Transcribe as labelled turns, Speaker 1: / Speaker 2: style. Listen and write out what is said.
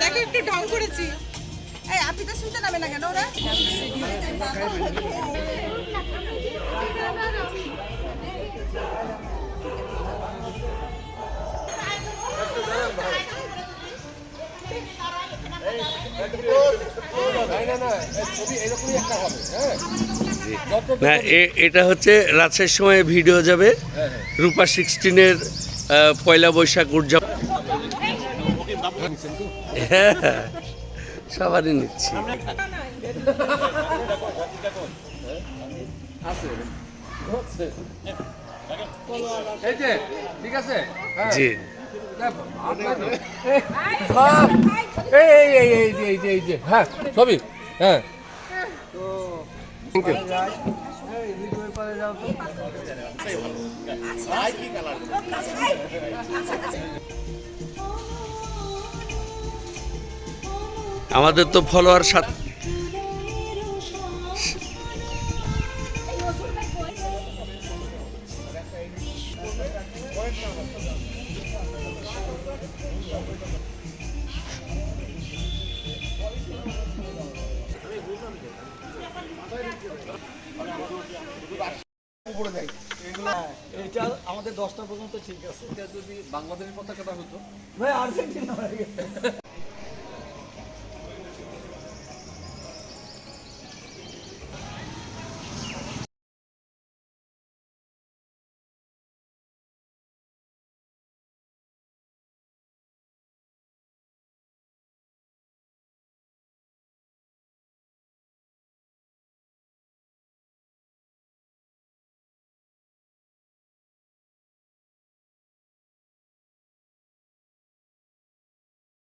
Speaker 1: দেখো একটু ঢং করেছি এই আপনি তো শুনতে নামে না কেন ওরা
Speaker 2: না এ- এটা হচ্ছে রাতের সময় ভিডিও যাবে। রূপা সিক্সটিনের পয়লা বৈশাখ উদযাপন। হ্যাঁ সবারই নিচ্ছি।
Speaker 3: ঠিক আছে? হ্যাঁ।
Speaker 2: জি।
Speaker 3: হ্যাঁ। এই এই হ্যাঁ ছবি। হ্যাঁ। ইউ
Speaker 2: আমাদের তো ফলোয়ার সাত
Speaker 4: এটা আমাদের দশটা পর্যন্ত ঠিক আছে।
Speaker 3: এটা যদি বাংলাদেশের পতাকাটা হতো।
Speaker 4: ভাই আর্জেন্টিনা হয়ে গেছে।